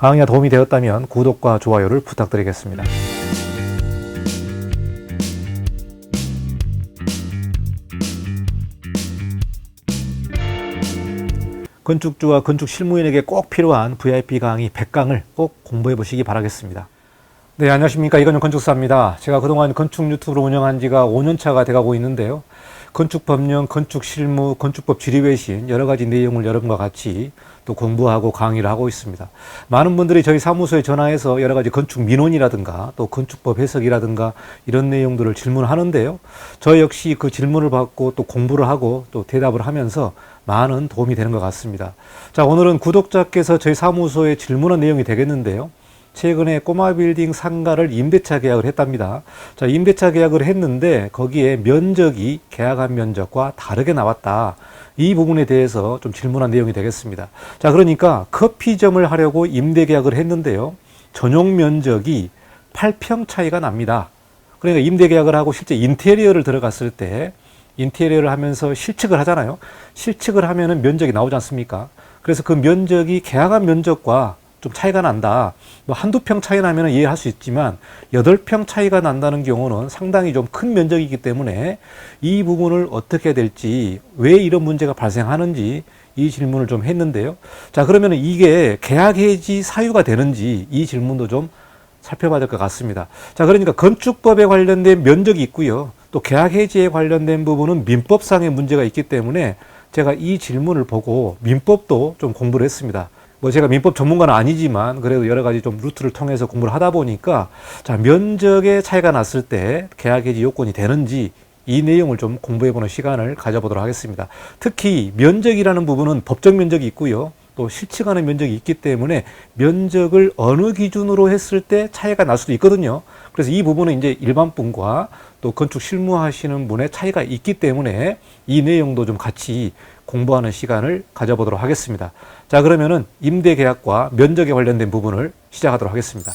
강의가 도움이 되었다면 구독과 좋아요를 부탁드리겠습니다. 건축주와 건축 실무인에게 꼭 필요한 VIP 강의 100강을 꼭 공부해 보시기 바라겠습니다. 네, 안녕하십니까. 이건영 건축사입니다. 제가 그동안 건축 유튜브를 운영한 지가 5년 차가 돼가고 있는데요. 건축 법령, 건축 실무, 건축법 지리 외신 여러 가지 내용을 여러분과 같이 또 공부하고 강의를 하고 있습니다. 많은 분들이 저희 사무소에 전화해서 여러 가지 건축 민원이라든가 또 건축법 해석이라든가 이런 내용들을 질문하는데요. 저 역시 그 질문을 받고 또 공부를 하고 또 대답을 하면서 많은 도움이 되는 것 같습니다. 자, 오늘은 구독자께서 저희 사무소에 질문한 내용이 되겠는데요. 최근에 꼬마 빌딩 상가를 임대차 계약을 했답니다. 자, 임대차 계약을 했는데 거기에 면적이 계약한 면적과 다르게 나왔다. 이 부분에 대해서 좀 질문한 내용이 되겠습니다. 자, 그러니까 커피점을 하려고 임대 계약을 했는데요. 전용 면적이 8평 차이가 납니다. 그러니까 임대 계약을 하고 실제 인테리어를 들어갔을 때 인테리어를 하면서 실측을 하잖아요. 실측을 하면은 면적이 나오지 않습니까? 그래서 그 면적이 계약한 면적과 좀 차이가 난다. 뭐 한두 평 차이 나면 이해할 수 있지만 여덟 평 차이가 난다는 경우는 상당히 좀 큰 면적이기 때문에 이 부분을 어떻게 될지 왜 이런 문제가 발생하는지 이 질문을 좀 했는데요. 자, 그러면 이게 계약 해지 사유가 되는지 이 질문도 좀 살펴봐야 될 것 같습니다. 자, 그러니까 건축법에 관련된 면적이 있고요. 또 계약 해지에 관련된 부분은 민법상의 문제가 있기 때문에 제가 이 질문을 보고 민법도 좀 공부를 했습니다. 뭐 제가 민법 전문가는 아니지만 그래도 여러 가지 좀 루트를 통해서 공부를 하다 보니까 자 면적의 차이가 났을 때 계약 해지 요건이 되는지 이 내용을 좀 공부해 보는 시간을 가져보도록 하겠습니다. 특히 면적이라는 부분은 법적 면적이 있고요. 또 실측하는 면적이 있기 때문에 면적을 어느 기준으로 했을 때 차이가 날 수도 있거든요. 그래서 이 부분은 이제 일반 분과 또 건축 실무하시는 분의 차이가 있기 때문에 이 내용도 좀 같이 공부하는 시간을 가져보도록 하겠습니다. 자, 그러면은 임대 계약과 면적에 관련된 부분을 시작하도록 하겠습니다.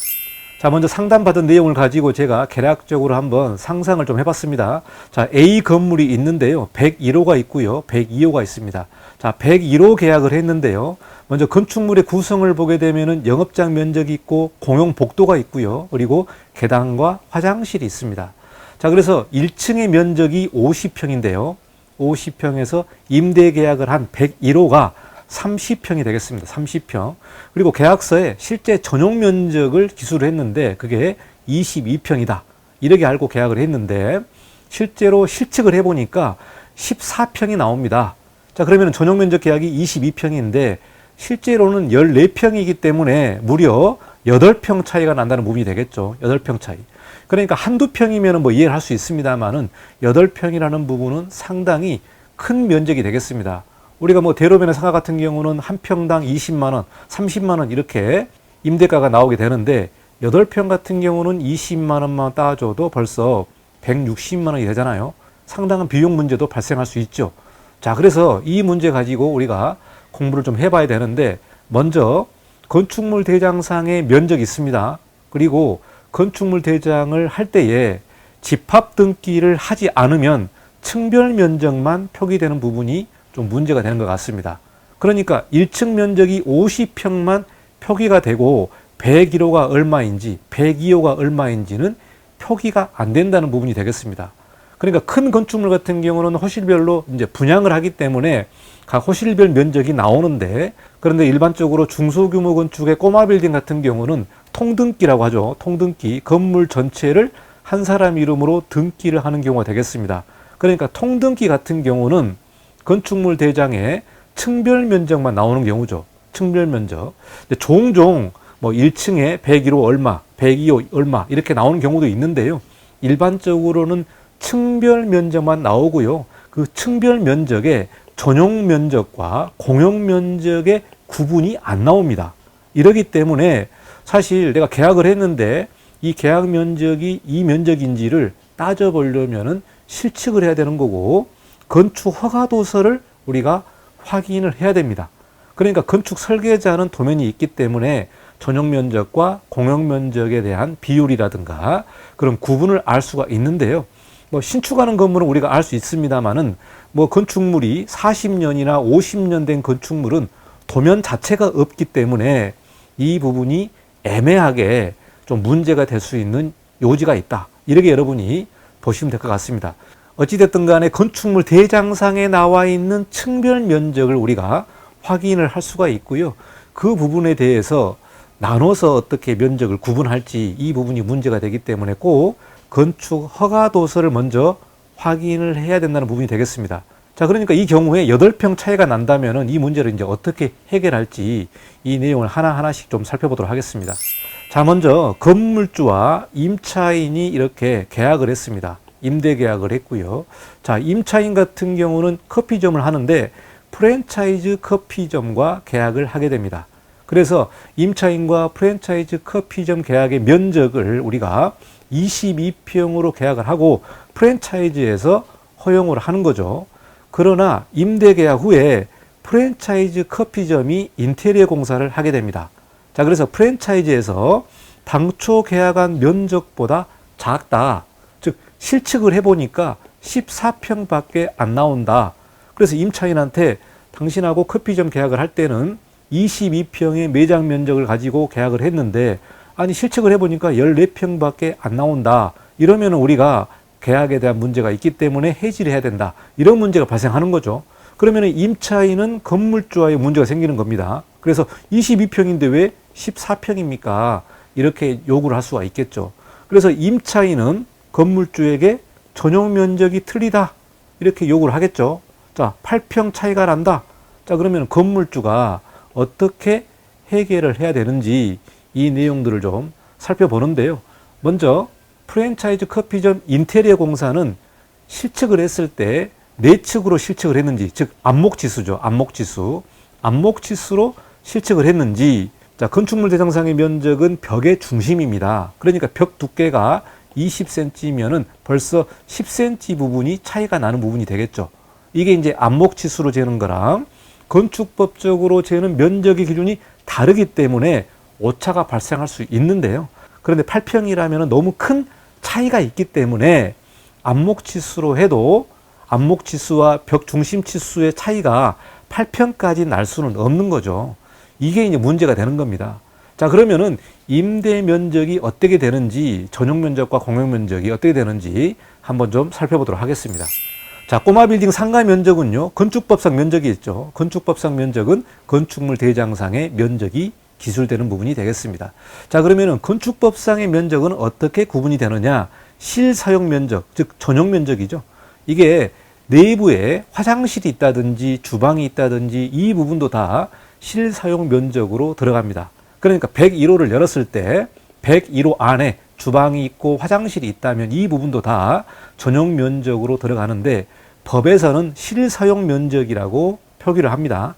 자, 먼저 상담받은 내용을 가지고 제가 계략적으로 한번 상상을 좀 해봤습니다. 자, A 건물이 있는데요. 101호가 있고요. 102호가 있습니다. 자, 101호 계약을 했는데요. 먼저 건축물의 구성을 보게 되면은 영업장 면적이 있고 공용 복도가 있고요. 그리고 계단과 화장실이 있습니다. 자, 그래서 1층의 면적이 50평인데요. 50평에서 임대 계약을 한 101호가 30평이 되겠습니다. 30평. 그리고 계약서에 실제 전용 면적을 기술을 했는데 그게 22평이다. 이렇게 알고 계약을 했는데 실제로 실측을 해보니까 14평이 나옵니다. 자, 그러면 전용 면적 계약이 22평인데 실제로는 14평이기 때문에 무려 8평 차이가 난다는 부분이 되겠죠. 8평 차이. 그러니까 한두 평이면 뭐 이해를 할 수 있습니다만은 8평이라는 부분은 상당히 큰 면적이 되겠습니다. 우리가 뭐 대로변의 상가 같은 경우는 한 평당 20만 원, 30만 원 이렇게 임대가가 나오게 되는데 8평 같은 경우는 20만 원만 따져도 벌써 160만 원이 되잖아요. 상당한 비용 문제도 발생할 수 있죠. 자, 그래서 이 문제 가지고 우리가 공부를 좀 해봐야 되는데 먼저 건축물 대장상의 면적이 있습니다. 그리고 건축물 대장을 할 때에 집합 등기를 하지 않으면 층별 면적만 표기되는 부분이 좀 문제가 되는 것 같습니다. 그러니까 1층 면적이 50평만 표기가 되고 101호가 얼마인지 102호가 얼마인지는 표기가 안 된다는 부분이 되겠습니다. 그러니까 큰 건축물 같은 경우는 호실별로 이제 분양을 하기 때문에 각 호실별 면적이 나오는데 그런데 일반적으로 중소규모 건축의 꼬마 빌딩 같은 경우는 통등기라고 하죠. 통등기 건물 전체를 한 사람 이름으로 등기를 하는 경우가 되겠습니다. 그러니까 통등기 같은 경우는 건축물 대장에 층별 면적만 나오는 경우죠. 층별 면적. 종종 뭐 1층에 101호 얼마, 102호 얼마 이렇게 나오는 경우도 있는데요. 일반적으로는 층별 면적만 나오고요. 그 층별 면적에 전용 면적과 공용 면적의 구분이 안 나옵니다. 이러기 때문에 사실 내가 계약을 했는데 이 계약 면적이 이 면적인지를 따져보려면은 실측을 해야 되는 거고 건축 허가 도서를 우리가 확인을 해야 됩니다. 그러니까 건축 설계자는 도면이 있기 때문에 전용 면적과 공용 면적에 대한 비율이라든가 그런 구분을 알 수가 있는데요. 뭐 신축하는 건물은 우리가 알 수 있습니다만은 뭐 건축물이 40년이나 50년 된 건축물은 도면 자체가 없기 때문에 이 부분이 애매하게 좀 문제가 될 수 있는 요지가 있다. 이렇게 여러분이 보시면 될 것 같습니다. 어찌됐든 간에 건축물 대장상에 나와 있는 층별 면적을 우리가 확인을 할 수가 있고요. 그 부분에 대해서 나눠서 어떻게 면적을 구분할지 이 부분이 문제가 되기 때문에 꼭 건축 허가 도서를 먼저 확인을 해야 된다는 부분이 되겠습니다. 자, 그러니까 이 경우에 8평 차이가 난다면은 이 문제를 이제 어떻게 해결할지 이 내용을 하나하나씩 좀 살펴보도록 하겠습니다. 자, 먼저 건물주와 임차인이 이렇게 계약을 했습니다. 임대 계약을 했고요. 자, 임차인 같은 경우는 커피점을 하는데 프랜차이즈 커피점과 계약을 하게 됩니다. 그래서 임차인과 프랜차이즈 커피점 계약의 면적을 우리가 22평으로 계약을 하고 프랜차이즈에서 허용을 하는 거죠. 그러나 임대 계약 후에 프랜차이즈 커피점이 인테리어 공사를 하게 됩니다. 자, 그래서 프랜차이즈에서 당초 계약한 면적보다 작다. 즉, 실측을 해보니까 14평 밖에 안 나온다. 그래서 임차인한테 당신하고 커피점 계약을 할 때는 22평의 매장 면적을 가지고 계약을 했는데 아니 실측을 해보니까 14평 밖에 안 나온다. 이러면 우리가 계약에 대한 문제가 있기 때문에 해지를 해야 된다. 이런 문제가 발생하는 거죠. 그러면 임차인은 건물주와의 문제가 생기는 겁니다. 그래서 22평인데 왜 14평입니까? 이렇게 요구를 할 수가 있겠죠. 그래서 임차인은 건물주에게 전용 면적이 틀리다. 이렇게 요구를 하겠죠. 자, 8평 차이가 난다. 자, 그러면 건물주가 어떻게 해결을 해야 되는지 이 내용들을 좀 살펴보는데요. 먼저 프랜차이즈 커피점 인테리어 공사는 실측을 했을 때 내 측으로 실측을 했는지, 즉 안목 지수죠. 안목 지수. 안목 지수로 실측을 했는지, 자 건축물 대상상의 면적은 벽의 중심입니다. 그러니까 벽 두께가 20cm면은 벌써 10cm 부분이 차이가 나는 부분이 되겠죠. 이게 이제 안목 지수로 재는 거랑 건축법적으로 재는 면적의 기준이 다르기 때문에 오차가 발생할 수 있는데요. 그런데 8평이라면 너무 큰 차이가 있기 때문에 안목지수로 해도 안목지수와 벽 중심지수의 차이가 8평까지 날 수는 없는 거죠. 이게 이제 문제가 되는 겁니다. 자, 그러면은 임대 면적이 어떻게 되는지, 전용 면적과 공용 면적이 어떻게 되는지 한번 좀 살펴보도록 하겠습니다. 자, 꼬마 빌딩 상가 면적은요, 건축법상 면적이 있죠. 건축법상 면적은 건축물 대장상의 면적이 기술되는 부분이 되겠습니다. 자, 그러면은 건축법상의 면적은 어떻게 구분이 되느냐? 실사용 면적, 즉 전용 면적이죠. 이게 내부에 화장실이 있다든지 주방이 있다든지 이 부분도 다 실사용 면적으로 들어갑니다. 그러니까 101호를 열었을 때 101호 안에 주방이 있고 화장실이 있다면 이 부분도 다 전용 면적으로 들어가는데 법에서는 실사용 면적이라고 표기를 합니다.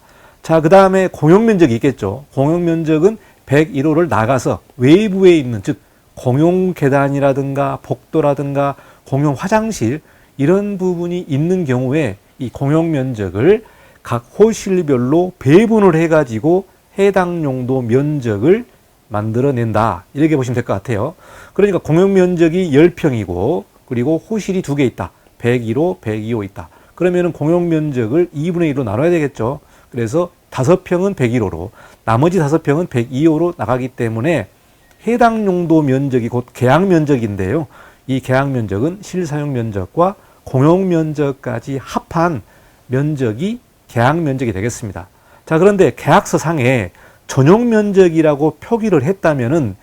자, 그 다음에 공용 면적이 있겠죠. 공용 면적은 101호를 나가서 외부에 있는, 즉, 공용 계단이라든가 복도라든가 공용 화장실 이런 부분이 있는 경우에 이 공용 면적을 각 호실별로 배분을 해가지고 해당 용도 면적을 만들어낸다. 이렇게 보시면 될 것 같아요. 그러니까 공용 면적이 10평이고 그리고 호실이 두 개 있다. 101호, 102호 있다. 그러면은 공용 면적을 2분의 1로 나눠야 되겠죠. 그래서 5평은 101호로 나머지 5평은 102호로 나가기 때문에 해당 용도 면적이 곧 계약 면적인데요. 이 계약 면적은 실사용 면적과 공용 면적까지 합한 면적이 계약 면적이 되겠습니다. 자, 그런데 계약서 상에 전용 면적이라고 표기를 했다면은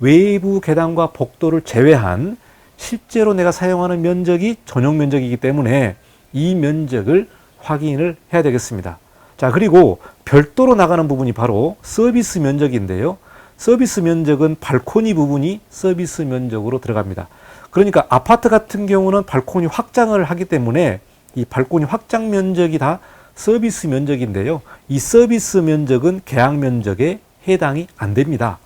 외부 계단과 복도를 제외한 실제로 내가 사용하는 면적이 전용 면적이기 때문에 이 면적을 확인을 해야 되겠습니다. 자, 그리고 별도로 나가는 부분이 바로 서비스 면적인데요. 서비스 면적은 발코니 부분이 서비스 면적으로 들어갑니다. 그러니까 아파트 같은 경우는 발코니 확장을 하기 때문에 이 발코니 확장 면적이 다 서비스 면적인데요. 이 서비스 면적은 계약 면적에 해당이 안 됩니다.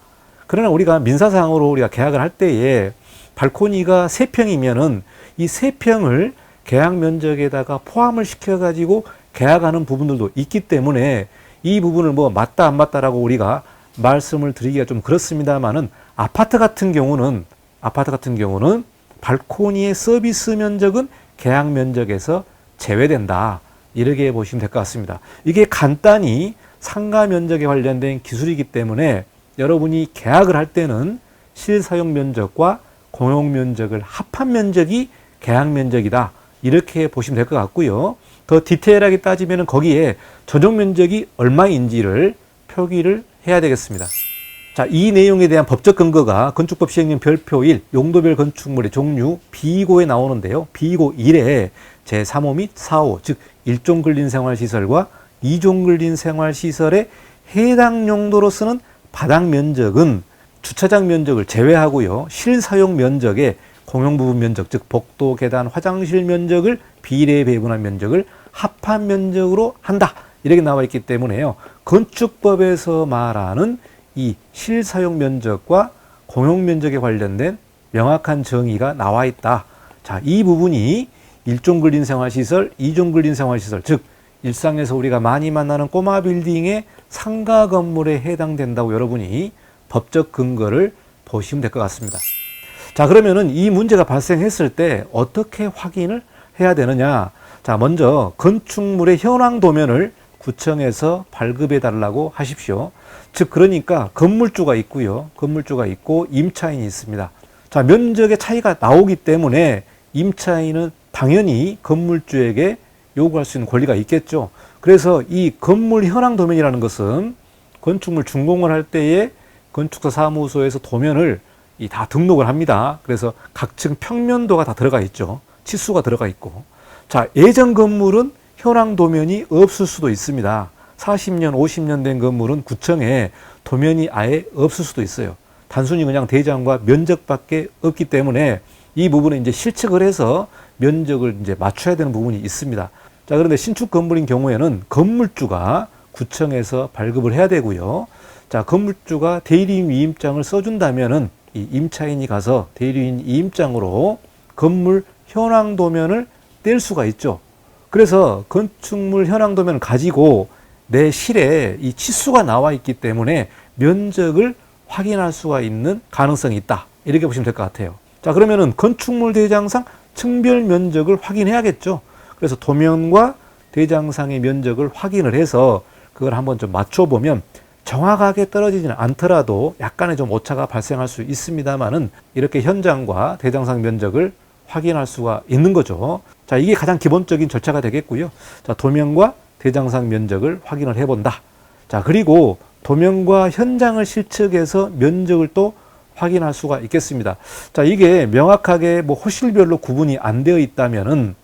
그러나 우리가 민사상으로 우리가 계약을 할 때에 발코니가 세평이면은이 세평을 계약 면적에다가 포함을 시켜가지고 계약하는 부분들도 있기 때문에 이 부분을 뭐 맞다 안 맞다라고 우리가 말씀을 드리기가 좀 그렇습니다만은 아파트 같은 경우는 아파트 같은 경우는 발코니의 서비스 면적은 계약 면적에서 제외된다. 이렇게 보시면 될 것 같습니다. 이게 간단히 상가 면적에 관련된 기술이기 때문에 여러분이 계약을 할 때는 실사용 면적과 공용 면적을 합한 면적이 계약 면적이다. 이렇게 보시면 될 것 같고요. 더 디테일하게 따지면 거기에 전용 면적이 얼마인지를 표기를 해야 되겠습니다. 자, 이 내용에 대한 법적 근거가 건축법 시행령 별표 1 용도별 건축물의 종류 B고에 나오는데요. B고 1에 제3호 및 4호 즉 1종 근린 생활 시설과 2종 근린 생활 시설의 해당 용도로 쓰는 바닥 면적은 주차장 면적을 제외하고요. 실사용 면적의 공용 부분 면적 즉 복도, 계단, 화장실 면적을 비례 배분한 면적을 합한 면적으로 한다. 이렇게 나와 있기 때문에요. 건축법에서 말하는 이 실사용 면적과 공용 면적에 관련된 명확한 정의가 나와 있다. 자, 이 부분이 일종 근린 생활 시설, 이종 근린 생활 시설, 즉 일상에서 우리가 많이 만나는 꼬마 빌딩의 상가 건물에 해당된다고 여러분이 법적 근거를 보시면 될 것 같습니다. 자, 그러면은 이 문제가 발생했을 때 어떻게 확인을 해야 되느냐? 자, 먼저 건축물의 현황 도면을 구청에서 발급해 달라고 하십시오. 즉 그러니까 건물주가 있고요. 건물주가 있고 임차인이 있습니다. 자, 면적의 차이가 나오기 때문에 임차인은 당연히 건물주에게 요구할 수 있는 권리가 있겠죠. 그래서 이 건물 현황 도면이라는 것은 건축물 준공을 할 때에 건축사 사무소에서 도면을 이다 등록을 합니다. 그래서 각층 평면도가 다 들어가 있죠. 치수가 들어가 있고. 자, 예전 건물은 현황 도면이 없을 수도 있습니다. 40년, 50년 된 건물은 구청에 도면이 아예 없을 수도 있어요. 단순히 그냥 대장과 면적밖에 없기 때문에 이 부분은 이제 실측을 해서 면적을 이제 맞춰야 되는 부분이 있습니다. 자, 그런데 신축 건물인 경우에는 건물주가 구청에서 발급을 해야 되고요. 자, 건물주가 대리인 위임장을 써준다면은 이 임차인이 가서 대리인 위임장으로 건물 현황 도면을 뗄 수가 있죠. 그래서 건축물 현황 도면을 가지고 내 실에 이 치수가 나와 있기 때문에 면적을 확인할 수가 있는 가능성이 있다. 이렇게 보시면 될 것 같아요. 자, 그러면은 건축물 대장상 층별 면적을 확인해야겠죠. 그래서 도면과 대장상의 면적을 확인을 해서 그걸 한번 좀 맞춰보면 정확하게 떨어지지는 않더라도 약간의 좀 오차가 발생할 수 있습니다만은 이렇게 현장과 대장상 면적을 확인할 수가 있는 거죠. 자, 이게 가장 기본적인 절차가 되겠고요. 자, 도면과 대장상 면적을 확인을 해본다. 자, 그리고 도면과 현장을 실측해서 면적을 또 확인할 수가 있겠습니다. 자, 이게 명확하게 뭐 호실별로 구분이 안 되어 있다면은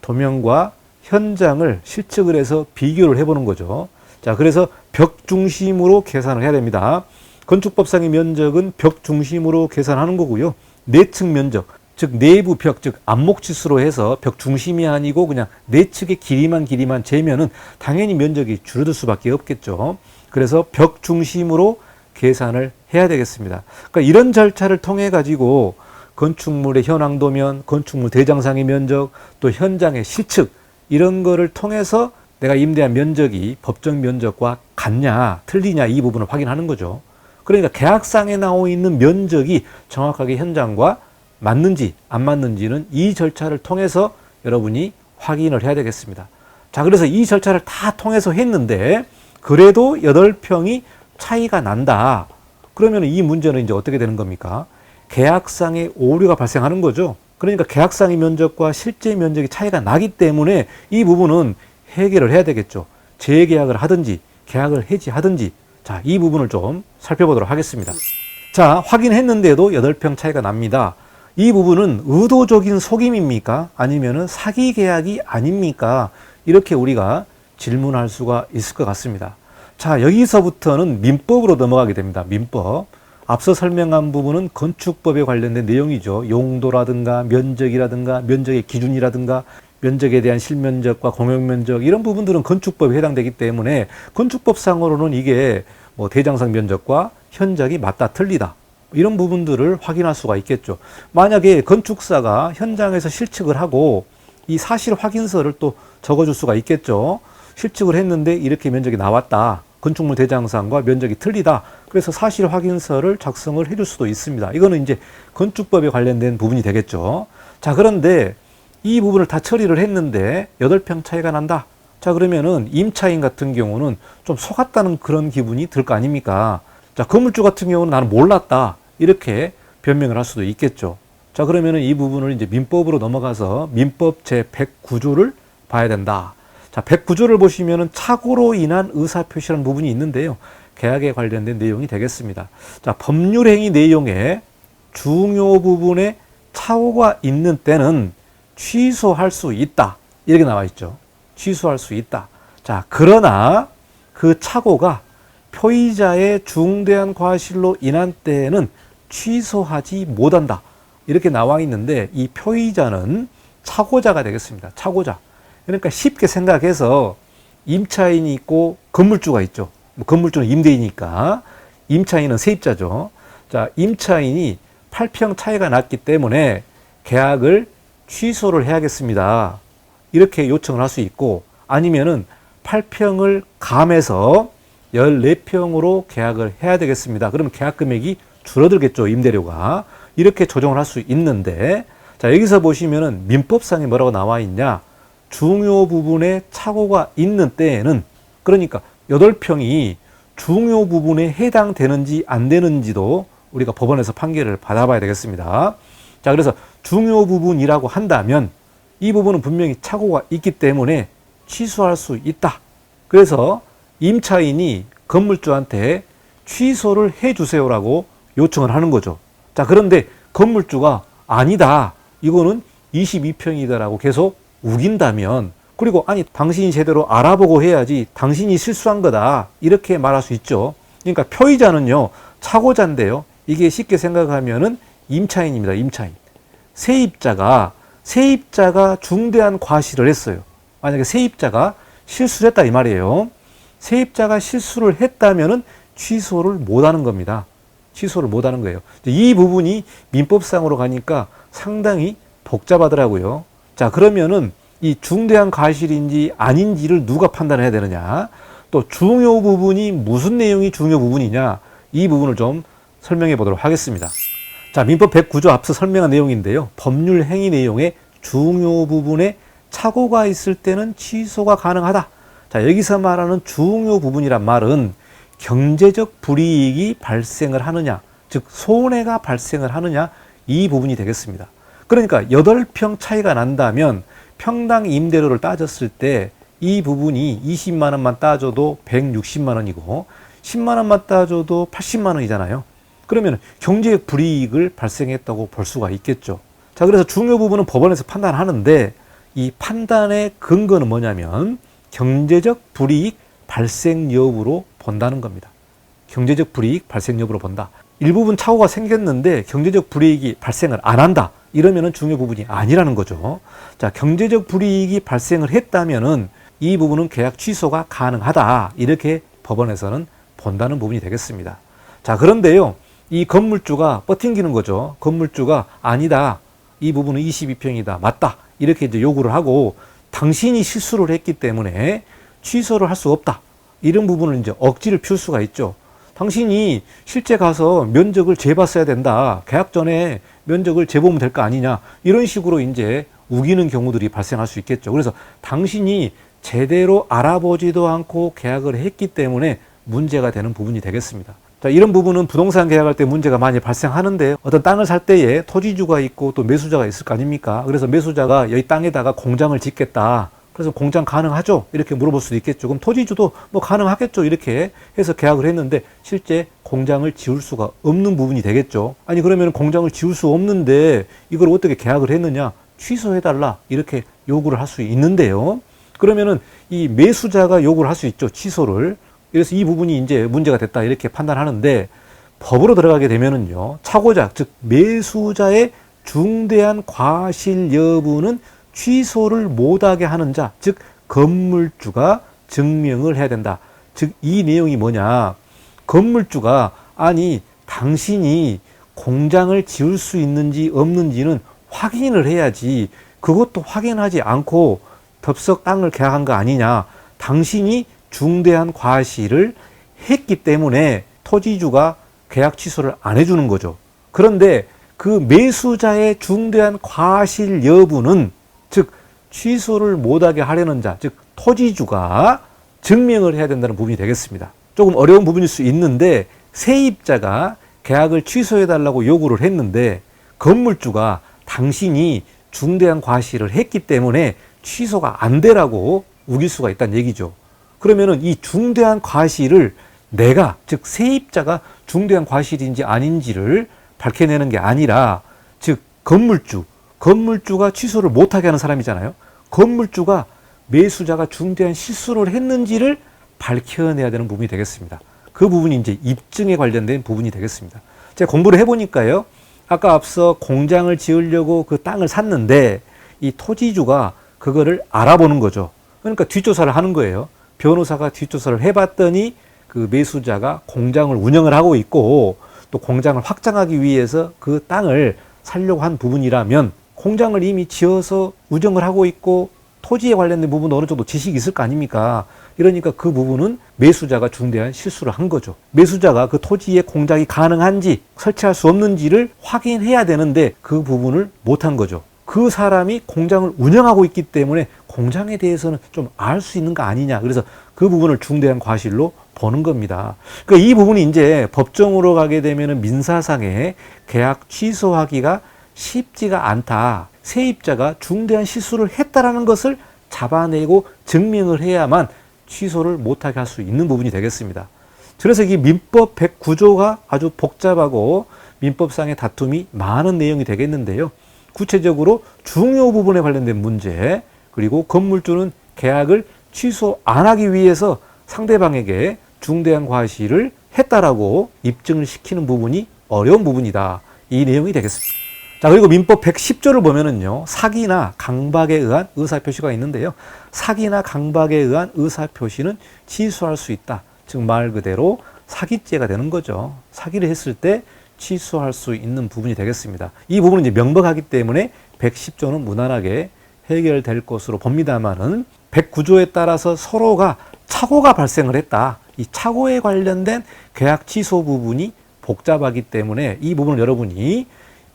도면과 현장을 실측을 해서 비교를 해보는 거죠. 자, 그래서 벽 중심으로 계산을 해야 됩니다. 건축법상의 면적은 벽 중심으로 계산하는 거고요. 내층 면적, 즉 내부 벽, 즉 안목지수로 해서 벽 중심이 아니고 그냥 내측의 길이만 길이만 재면은 당연히 면적이 줄어들 수밖에 없겠죠. 그래서 벽 중심으로 계산을 해야 되겠습니다. 그러니까 이런 절차를 통해 가지고 건축물의 현황 도면, 건축물 대장상의 면적, 또 현장의 실측 이런 거를 통해서 내가 임대한 면적이 법정 면적과 같냐, 틀리냐 이 부분을 확인하는 거죠. 그러니까 계약상에 나와 있는 면적이 정확하게 현장과 맞는지 안 맞는지는 이 절차를 통해서 여러분이 확인을 해야 되겠습니다. 자, 그래서 이 절차를 다 통해서 했는데 그래도 8평이 차이가 난다. 그러면 이 문제는 이제 어떻게 되는 겁니까? 계약상의 오류가 발생하는 거죠. 그러니까 계약상의 면적과 실제 면적이 차이가 나기 때문에 이 부분은 해결을 해야 되겠죠. 재계약을 하든지 계약을 해지하든지 자, 이 부분을 좀 살펴보도록 하겠습니다. 자, 확인했는데도 8평 차이가 납니다. 이 부분은 의도적인 속임입니까? 아니면은 사기 계약이 아닙니까? 이렇게 우리가 질문할 수가 있을 것 같습니다. 자, 여기서부터는 민법으로 넘어가게 됩니다. 민법. 앞서 설명한 부분은 건축법에 관련된 내용이죠. 용도라든가 면적이라든가 면적의 기준이라든가 면적에 대한 실면적과 공용면적 이런 부분들은 건축법에 해당되기 때문에 건축법상으로는 이게 뭐 대장상 면적과 현장이 맞다 틀리다 이런 부분들을 확인할 수가 있겠죠. 만약에 건축사가 현장에서 실측을 하고 이 사실 확인서를 또 적어줄 수가 있겠죠. 실측을 했는데 이렇게 면적이 나왔다. 건축물 대장상과 면적이 틀리다. 그래서 사실 확인서를 작성을 해줄 수도 있습니다. 이거는 이제 건축법에 관련된 부분이 되겠죠. 자, 그런데 이 부분을 다 처리를 했는데 8평 차이가 난다. 자, 그러면은 임차인 같은 경우는 좀 속았다는 그런 기분이 들 거 아닙니까? 자, 건물주 같은 경우는 나는 몰랐다. 이렇게 변명을 할 수도 있겠죠. 자, 그러면은 이 부분을 이제 민법으로 넘어가서 민법 제 109조를 봐야 된다. 자, 109조를 보시면은 착오로 인한 의사표시라는 부분이 있는데요. 계약에 관련된 내용이 되겠습니다. 자, 법률행위 내용에 중요 부분에 착오가 있는 때는 취소할 수 있다. 이렇게 나와 있죠. 취소할 수 있다. 자, 그러나 그 착오가 표의자의 중대한 과실로 인한 때에는 취소하지 못한다. 이렇게 나와 있는데 이 표의자는 차고자가 되겠습니다. 차고자. 그러니까 쉽게 생각해서 임차인이 있고 건물주가 있죠. 뭐 건물주는 임대인이니까 임차인은 세입자죠. 자, 임차인이 8평 차이가 났기 때문에 계약을 취소를 해야겠습니다. 이렇게 요청을 할 수 있고 아니면은 8평을 감해서 14평으로 계약을 해야 되겠습니다. 그러면 계약 금액이 줄어들겠죠. 임대료가. 이렇게 조정을 할 수 있는데 자, 여기서 보시면은 민법상에 뭐라고 나와 있냐? 중요 부분에 착오가 있는 때에는 그러니까 8평이 중요 부분에 해당되는지 안 되는지도 우리가 법원에서 판결을 받아봐야 되겠습니다. 자, 그래서 중요 부분이라고 한다면 이 부분은 분명히 착오가 있기 때문에 취소할 수 있다. 그래서 임차인이 건물주한테 취소를 해 주세요라고 요청을 하는 거죠. 자, 그런데 건물주가 아니다. 이거는 22평이다라고 계속 우긴다면 그리고 아니 당신이 제대로 알아보고 해야지 당신이 실수한 거다. 이렇게 말할 수 있죠. 그러니까 표의자는요. 차고자인데요. 이게 쉽게 생각하면은 임차인입니다. 임차인. 세입자가 세입자가 중대한 과실을 했어요. 만약에 세입자가 실수를 했다 이 말이에요. 세입자가 실수를 했다면은 취소를 못 하는 겁니다. 취소를 못 하는 거예요. 이 부분이 민법상으로 가니까 상당히 복잡하더라고요. 자, 그러면은 이 중대한 과실인지 아닌지를 누가 판단해야 되느냐? 또 중요 부분이 무슨 내용이 중요 부분이냐? 이 부분을 좀 설명해 보도록 하겠습니다. 자, 민법 109조 앞서 설명한 내용인데요. 법률 행위 내용의 중요 부분에 착오가 있을 때는 취소가 가능하다. 자, 여기서 말하는 중요 부분이란 말은 경제적 불이익이 발생을 하느냐, 즉 손해가 발생을 하느냐 이 부분이 되겠습니다. 그러니까 8평 차이가 난다면 평당 임대료를 따졌을 때 이 부분이 20만 원만 따져도 160만 원이고 10만 원만 따져도 80만 원이잖아요. 그러면 경제적 불이익을 발생했다고 볼 수가 있겠죠. 자, 그래서 중요 부분은 법원에서 판단하는데 이 판단의 근거는 뭐냐면 경제적 불이익 발생 여부로 본다는 겁니다. 경제적 불이익 발생 여부로 본다. 일부분 착오가 생겼는데 경제적 불이익이 발생을 안 한다. 이러면은 중요 부분이 아니라는 거죠. 자, 경제적 불이익이 발생을 했다면은 이 부분은 계약 취소가 가능하다. 이렇게 법원에서는 본다는 부분이 되겠습니다. 자, 그런데요. 이 건물주가 버팅기는 거죠. 건물주가 아니다. 이 부분은 22평이다. 맞다. 이렇게 이제 요구를 하고 당신이 실수를 했기 때문에 취소를 할 수 없다. 이런 부분을 이제 억지를 피울 수가 있죠. 당신이 실제 가서 면적을 재봤어야 된다. 계약 전에 면적을 재보면 될 거 아니냐. 이런 식으로 이제 우기는 경우들이 발생할 수 있겠죠. 그래서 당신이 제대로 알아보지도 않고 계약을 했기 때문에 문제가 되는 부분이 되겠습니다. 자, 이런 부분은 부동산 계약할 때 문제가 많이 발생하는데 어떤 땅을 살 때에 토지주가 있고 또 매수자가 있을 거 아닙니까? 그래서 매수자가 여기 땅에다가 공장을 짓겠다. 그래서 공장 가능하죠? 이렇게 물어볼 수도 있겠죠. 그럼 토지주도 뭐 가능하겠죠? 이렇게 해서 계약을 했는데 실제 공장을 지을 수가 없는 부분이 되겠죠. 아니 그러면 공장을 지을 수 없는데 이걸 어떻게 계약을 했느냐? 취소해달라 이렇게 요구를 할 수 있는데요. 그러면은 이 매수자가 요구를 할 수 있죠. 취소를. 그래서 이 부분이 이제 문제가 됐다 이렇게 판단하는데 법으로 들어가게 되면은요. 차고자 즉 매수자의 중대한 과실 여부는 취소를 못하게 하는 자, 즉 건물주가 증명을 해야 된다. 즉 이 내용이 뭐냐? 건물주가 아니 당신이 공장을 지을 수 있는지 없는지는 확인을 해야지. 그것도 확인하지 않고 덥석 땅을 계약한 거 아니냐? 당신이 중대한 과실을 했기 때문에 토지주가 계약 취소를 안 해주는 거죠. 그런데 그 매수자의 중대한 과실 여부는 즉 취소를 못하게 하려는 자, 즉 토지주가 증명을 해야 된다는 부분이 되겠습니다. 조금 어려운 부분일 수 있는데 세입자가 계약을 취소해달라고 요구를 했는데 건물주가 당신이 중대한 과실을 했기 때문에 취소가 안 되라고 우길 수가 있다는 얘기죠. 그러면은 이 중대한 과실을 내가 즉 세입자가 중대한 과실인지 아닌지를 밝혀내는 게 아니라 즉 건물주 건물주가 취소를 못하게 하는 사람이잖아요. 건물주가 매수자가 중대한 실수를 했는지를 밝혀내야 되는 부분이 되겠습니다. 그 부분이 이제 입증에 관련된 부분이 되겠습니다. 제가 공부를 해보니까요. 아까 앞서 공장을 지으려고 그 땅을 샀는데 이 토지주가 그거를 알아보는 거죠. 그러니까 뒷조사를 하는 거예요. 변호사가 뒷조사를 해봤더니 그 매수자가 공장을 운영을 하고 있고 또 공장을 확장하기 위해서 그 땅을 살려고 한 부분이라면 공장을 이미 지어서 운영을 하고 있고 토지에 관련된 부분 어느 정도 지식이 있을 거 아닙니까? 이러니까 그 부분은 매수자가 중대한 실수를 한 거죠. 매수자가 그 토지에 공장이 가능한지 설치할 수 없는지를 확인해야 되는데 그 부분을 못한 거죠. 그 사람이 공장을 운영하고 있기 때문에 공장에 대해서는 좀 알 수 있는 거 아니냐. 그래서 그 부분을 중대한 과실로 보는 겁니다. 그러니까 이 부분이 이제 법정으로 가게 되면은 민사상에 계약 취소하기가 쉽지가 않다. 세입자가 중대한 실수를 했다라는 것을 잡아내고 증명을 해야만 취소를 못하게 할 수 있는 부분이 되겠습니다. 그래서 이 민법 109조가 아주 복잡하고 민법상의 다툼이 많은 내용이 되겠는데요. 구체적으로 중요 부분에 관련된 문제, 그리고 건물주는 계약을 취소 안 하기 위해서 상대방에게 중대한 과실을 했다라고 입증을 시키는 부분이 어려운 부분이다. 이 내용이 되겠습니다. 자, 그리고 민법 110조를 보면은요, 사기나 강박에 의한 의사표시가 있는데요. 사기나 강박에 의한 의사표시는 취소할 수 있다. 즉, 말 그대로 사기죄가 되는 거죠. 사기를 했을 때 취소할 수 있는 부분이 되겠습니다. 이 부분은 이제 명백하기 때문에 110조는 무난하게 해결될 것으로 봅니다만은 109조에 따라서 서로가 착오가 발생을 했다. 이 착오에 관련된 계약 취소 부분이 복잡하기 때문에 이 부분을 여러분이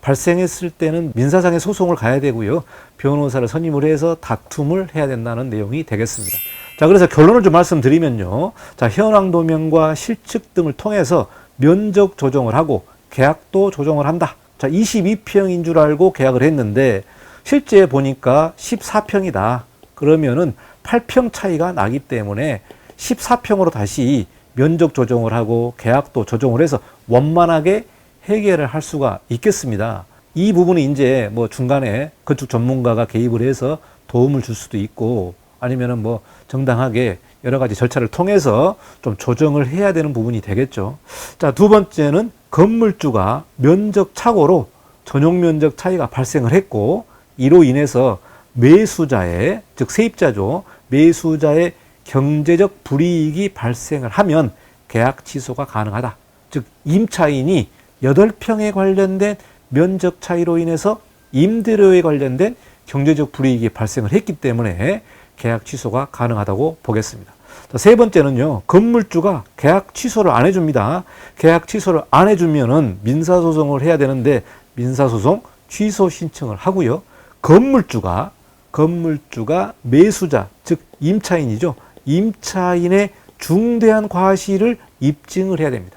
발생했을 때는 민사상의 소송을 가야 되고요. 변호사를 선임을 해서 다툼을 해야 된다는 내용이 되겠습니다. 자, 그래서 결론을 좀 말씀드리면요. 자, 현황 도면과 실측 등을 통해서 면적 조정을 하고 계약도 조정을 한다. 자, 22평인 줄 알고 계약을 했는데 실제 보니까 14평이다. 그러면은 8평 차이가 나기 때문에 14평으로 다시 면적 조정을 하고 계약도 조정을 해서 원만하게 해결을 할 수가 있겠습니다. 이 부분이 이제 뭐 중간에 건축 전문가가 개입을 해서 도움을 줄 수도 있고 아니면은 뭐 정당하게 여러 가지 절차를 통해서 좀 조정을 해야 되는 부분이 되겠죠. 자, 두 번째는 건물주가 면적 착오로 전용 면적 차이가 발생을 했고 이로 인해서 매수자의 즉 세입자죠. 매수자의 경제적 불이익이 발생을 하면 계약 취소가 가능하다. 즉 임차인이 8평에 관련된 면적 차이로 인해서 임대료에 관련된 경제적 불이익이 발생을 했기 때문에 계약 취소가 가능하다고 보겠습니다. 세 번째는요, 건물주가 계약 취소를 안 해줍니다. 계약 취소를 안 해주면은 민사소송을 해야 되는데 민사소송 취소 신청을 하고요. 건물주가, 건물주가 매수자, 즉 임차인이죠. 임차인의 중대한 과실을 입증을 해야 됩니다.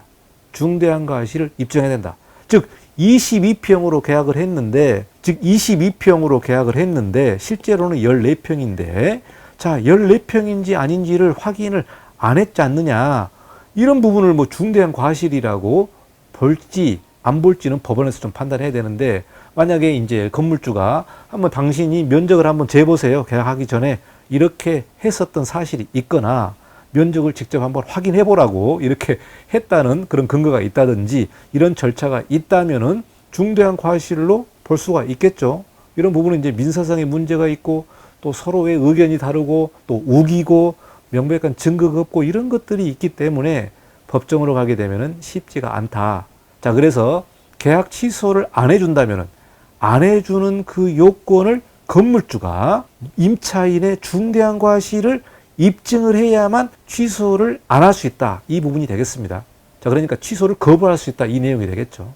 중대한 과실을 입증해야 된다. 즉 22평으로 계약을 했는데 즉 22평으로 계약을 했는데 실제로는 14평인데 자 14평인지 아닌지를 확인을 안 했지 않느냐 이런 부분을 뭐 중대한 과실이라고 볼지 안 볼지는 법원에서 좀 판단해야 되는데 만약에 이제 건물주가 한번 당신이 면적을 한번 재보세요 계약하기 전에 이렇게 했었던 사실이 있거나 면적을 직접 한번 확인해 보라고 이렇게 했다는 그런 근거가 있다든지 이런 절차가 있다면은 중대한 과실로 볼 수가 있겠죠. 이런 부분은 이제 민사상의 문제가 있고 또 서로의 의견이 다르고 또 우기고 명백한 증거가 없고 이런 것들이 있기 때문에 법정으로 가게 되면은 쉽지가 않다. 자, 그래서 계약 취소를 안 해준다면은 안 해주는 그 요건을 건물주가 임차인의 중대한 과실을 입증을 해야만 취소를 안 할 수 있다. 이 부분이 되겠습니다. 자, 그러니까 취소를 거부할 수 있다. 이 내용이 되겠죠.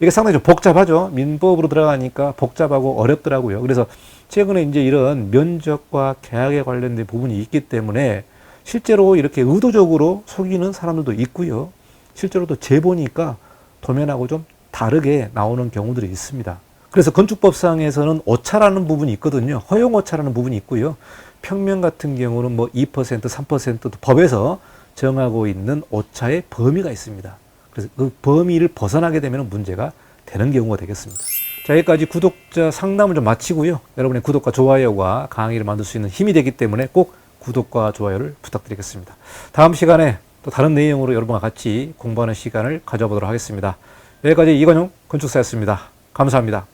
이게 상당히 좀 복잡하죠. 민법으로 들어가니까 복잡하고 어렵더라고요. 그래서 최근에 이제 이런 면적과 계약에 관련된 부분이 있기 때문에 실제로 이렇게 의도적으로 속이는 사람들도 있고요. 실제로도 재보니까 도면하고 좀 다르게 나오는 경우들이 있습니다. 그래서 건축법상에서는 오차라는 부분이 있거든요. 허용 오차라는 부분이 있고요. 평면 같은 경우는 뭐 2%, 3%도 법에서 정하고 있는 오차의 범위가 있습니다. 그래서 그 범위를 벗어나게 되면 문제가 되는 경우가 되겠습니다. 자, 여기까지 구독자 상담을 좀 마치고요. 여러분의 구독과 좋아요가 강의를 만들 수 있는 힘이 되기 때문에 꼭 구독과 좋아요를 부탁드리겠습니다. 다음 시간에 또 다른 내용으로 여러분과 같이 공부하는 시간을 가져보도록 하겠습니다. 여기까지 이건용 건축사였습니다. 감사합니다.